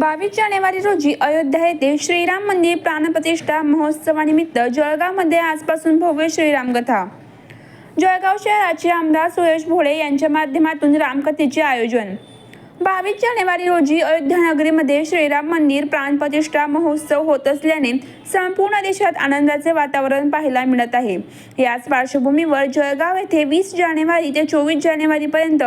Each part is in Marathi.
बावीस जानेवारी रोजी अयोध्या येथे श्रीराम मंदिर प्राणप्रतिष्ठा महोत्सवानिमित्त जळगावमध्ये आजपासून भव्य श्रीराम कथा. जळगाव शहराचे आमदार सुरेश भोळे यांच्या माध्यमातून रामकथेचे आयोजन. बावीस जानेवारी रोजी अयोध्या नगरीमध्ये श्रीराम मंदिर प्राणप्रतिष्ठा महोत्सव होत असल्याने संपूर्ण देशात आनंदाचे वातावरण पाहायला मिळत आहे. याच पार्श्वभूमीवर जळगाव येथे वीस जानेवारी ते चोवीस जानेवारीपर्यंत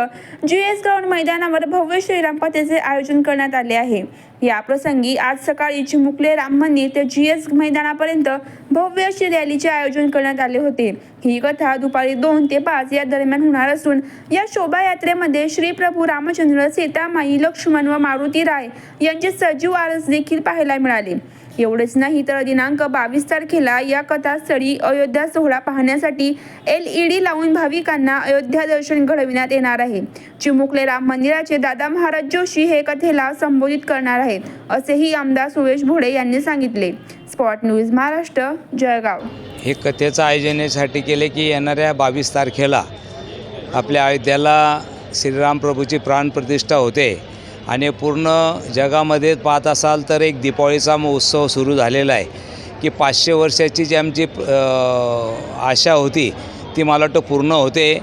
जी एस ग्राउंड मैदानावर भव्य श्रीरामपथेचे आयोजन करण्यात आले आहे. या प्रसंगी आज सकाळी चिमुकले राम मंदिर ते जी एस मैदानापर्यंत भव्य अशी रॅलीचे आयोजन करण्यात आले होते. ही कथा दुपारी दोन ते पाच या दरम्यान होणार असून या शोभायात्रेमध्ये श्री प्रभू रामचंद्र सीतामाई लक्ष्मण व मारुती राय यांचे सजीव आरस देखील पाहायला मिळाले. एवढेच नाही तर दिनांक बावीस तारखेला या कथास्थळी अयोध्या सोहळा पाहण्यासाठी एल ई डी लावून भाविकांना अयोध्या दर्शन घडविण्यात येणार आहे. चिमुकले राम मंदिराचे दादा महाराज जोशी हे कथेला संबोधित करणार आहेत असेही आमदार सुरेश भोडे यांनी सांगितले. Spot news Maharashtra Jalgaon. हे कथेचं आयोजनासाठी केले की येणाऱ्या बावीस तारखेला आपल्या अयोध्याला श्रीरामप्रभूची प्राणप्रतिष्ठा होते आणि पूर्ण जगामध्ये पाहत असाल तर एक दीपावलीचा उत्सव सुरू झालेला आहे. की पाचशे वर्षाची जी आमची आशा होती ती मला वाटतं पूर्ण होते.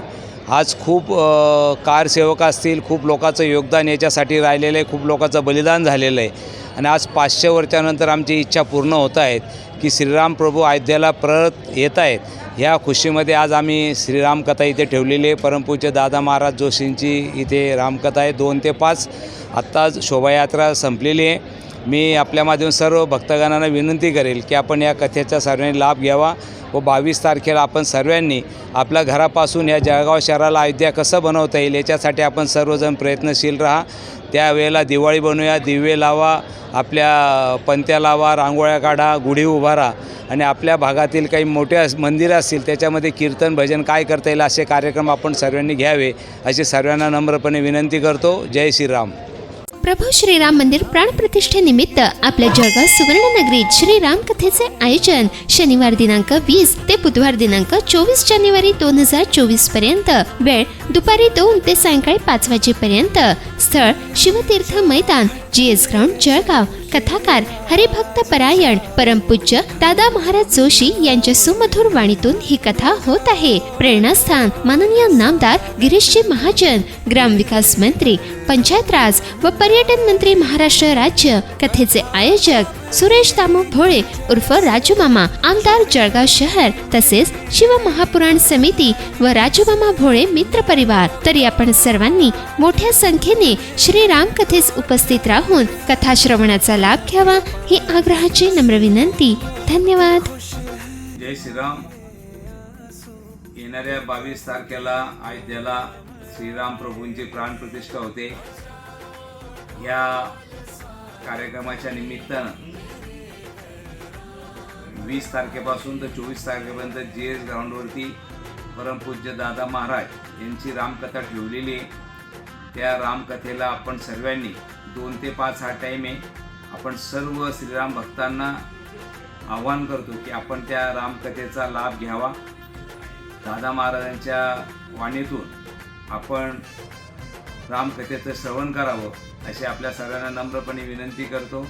आज खूप कारसेवक असतील खूप लोकांचं योगदान याच्यासाठी राहिलेलं आहे खूप लोकांचं बलिदान झालेलं आहे. आणि आज पाचशे वर्षानंतर आमची इच्छा पूर्ण होत आहेत की श्रीराम प्रभू अयोध्येला परत येत आहेत. ह्या खुशीमध्ये आज आम्ही श्रीरामकथा इथे ठेवलेली आहे. परमपूज्य दादा महाराज जोशींची इथे रामकथा आहे. दोन ते पाच. आत्ताच शोभायात्रा संपलेली आहे. मी आपल्या माध्यम सर्व भक्तगणांना विनंती करेल की आपण या कथेचा सर्वांनी लाभ घ्यावा व बावीस तारखेला आपण सर्वांनी आपल्या घरापासून या जळगाव शहराला अयोध्या कसं बनवता येईल याच्यासाठी आपण सर्वजण प्रयत्नशील राहा. त्यावेळेला दिवाळी बनवूया. दिवे लावा आपल्या पंत्या लावा रांगोळ्या काढा गुढी उभारा. आणि आपल्या भागातील काही मोठे मंदिरं असतील त्याच्यामध्ये कीर्तन भजन काय करता येईल असे कार्यक्रम आपण सर्वांनी घ्यावे अशी सर्वांना नम्रपणे विनंती करतो. जय श्रीराम. प्रभू श्रीराम मंदिर प्राणप्रतिष्ठेनिमित्त आपल्या जळगाव सुवर्णनगरीत श्रीराम कथेचे आयोजन शनिवार दिनांक वीस ते बुधवार दिनांक चोवीस जानेवारी दोन हजार चोवीसपर्यंत. वेळ दुपारी दोन ते सायंकाळी पाच वाजेपर्यंत. स्थळ शिवतीर्थ मैदान जी एस ग्राउंड जळगाव. कथाकार हरिभक्त परायण परमपूज्य दादा महाराज जोशी यांच्या सुमधुर वाणीतून ही कथा होत आहे. प्रेरणास्थान माननीय नामदार गिरीशजी महाजन ग्रामविकास मंत्री पंचायत राज व पर्यटन मंत्री महाराष्ट्र राज्य कथेचे आयोजक सुरेश दामू भोळे उर्फ राजूमामा आमदार जळगाव शहर तसेच शिव महापुराण समिती व राजूमामा भोळे मित्र परिवार. तरी आपण सर्वांनी मोठ्या संख्येने श्रीराम कथेस उपस्थित राहून कथा श्रवणाचा लाभ घ्यावा ही आग्रहाची नम्र विनंती. धन्यवाद. जय श्रीराम. येणाऱ्या बावीस तारखेला अयोध्येला श्रीराम प्रभूंची प्राणप्रतिष्ठा होते या कार्यक्रमाच्या निमित्तानं वीस तारखेपासून तर चोवीस तारखेपर्यंत जी एस ग्राउंडवरती परमपूज्य दादा महाराज यांची रामकथा ठेवलेली आहे. त्या रामकथेला आपण सर्वांनी दोन ते पाच हा टाईम आहे. आपण सर्व श्रीराम भक्तांना आव्हान करतो की आपण त्या रामकथेचा लाभ घ्यावा. दादा महाराजांच्या वाणीतून आपण रामकथेचं श्रवण करावं अशी आपल्या सर्वांना नम्रपणे विनंती करतो.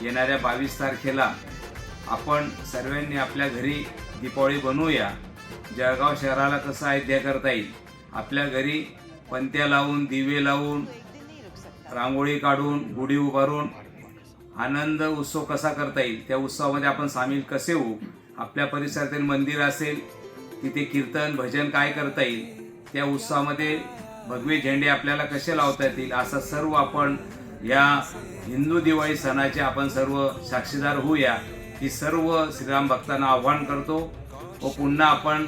येणाऱ्या बावीस तारखेला आपण सर्वांनी आपल्या घरी दीपावळी बनवूया. जळगाव शहराला कसं अयोध्या करता येईल? आपल्या घरी पंत्या लावून दिवे लावून रांगोळी काढून गुढी उभारून आनंद उत्सव कसा करता येईल? त्या उत्सवामध्ये आपण सामील कसे होऊ? आपल्या परिसरातील मंदिर असेल तिथे कीर्तन भजन काय करता येईल? त्या उत्सवामध्ये भगवे झेंडे आपल्याला कसे लावता येतील? असं सर्व आपण या हिंदू दिवाळी सणाचे आपण सर्व साक्षीदार होऊया. ही सर्व श्रीराम भक्तांना आव्हान करतो. व पुन्हा आपण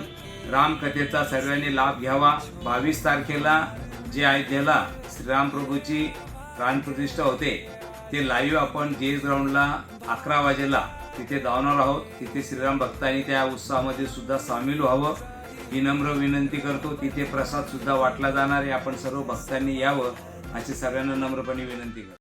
रामकथेचा सर्वांनी लाभ घ्यावा. बावीस तारखेला जे अयोध्येला श्रीराम प्रभूची प्राणप्रतिष्ठा होते. ते लाईव्ह आपण जे ग्राउंडला अकरा वाजेला तिथे धावणार आहोत. तिथे श्रीराम भक्तांनी त्या उत्सवामध्ये सुद्धा सामील व्हावं. विनम्र विनंती करतो तिथे प्रसाद सुद्धा वाटला जाणार आहे. आपण सर्व भक्तांनी यावं अशी सगळ्यांना नम्रपणे विनंती करतो.